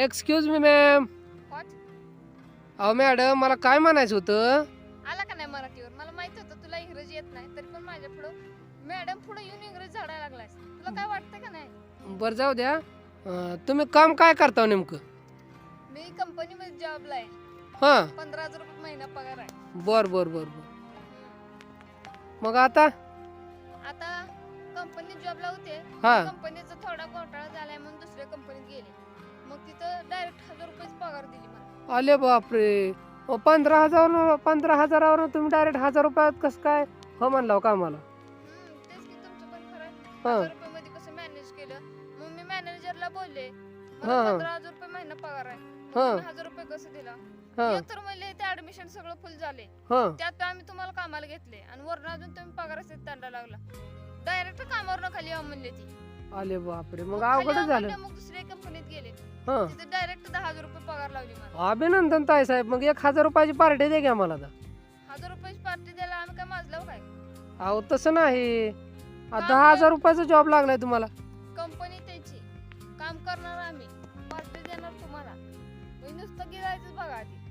Excuse me ma'am? अहो madam मला काय म्हणायचं होतं? आला का नाही मराठीवर? मला माहीत होतं तुला इंग्रजी येत नाही तरी पण माझ्या पुढं मॅडम पुढे येऊन इंग्रजी झाडायला लागलास तुला काय वाटतं का नाही? बरं जाऊ द्या. अं, तुम्ही काम काय करता हो नेमकं? मी कंपनीमध्ये जॉबला आहे हां. पंधरा हजार रुपये महिना पगार आहे. बर बर बर बर. मग आता? आता कंपनीत जॉबला होते. हा. कंपनीचा थोडा घोटाळा झालाय म्हणून दुसऱ्या कंपनीत गेले. तिथं डायरेक्ट हजार रुपये पगार दिली मला. आले बापरे. अहो, पंधरा हजार पंधरा हजारावर तुम्ही डायरेक्ट हजार रुपयात कसं काय? हो म्हणला हो कामाला हम्म, तेच की तुमचं पण खरं आहे. हा. हजार रुपये मध्ये कसं मॅनेज केलं? मग मी मॅनेजरला बोलले मला हा. पंधरा हजार रुपये महिना पगार आहे. मग हा. तुम्ही हजार रुपये कसं दिला? हां. एक तर म्हणले ते ऍडमिशन सगळं फुल झाले. हां. त्यात आम्ही तुम्हाला कामाला घेतले. आणि वरून अजून तुम्ही पगाराचे तांडा लागला. डायरेक्ट कामावर खाली म्हणले ती. आले बापरे. मग खाली अवघडच झालं. मग हां. तिथे डायरेक्ट दहा हजार रुपये पगार लावली मला. अभिनंदन ताई साहेब मग एक हजार रुपयाची पार्टी दे घ्या मला आता. हजार रुपयाची पार्टी द्यायला आम्ही काय माजलो काय? अहो तसं नाही. आ, दहा हजार रुपयाचा जॉब लागलाय तुम्हाला. कंपनी त्याची. काम करणार आम्ही. पार्टी देणार तुम्हाला. मग नुसतं गिरायचं बघा आधी.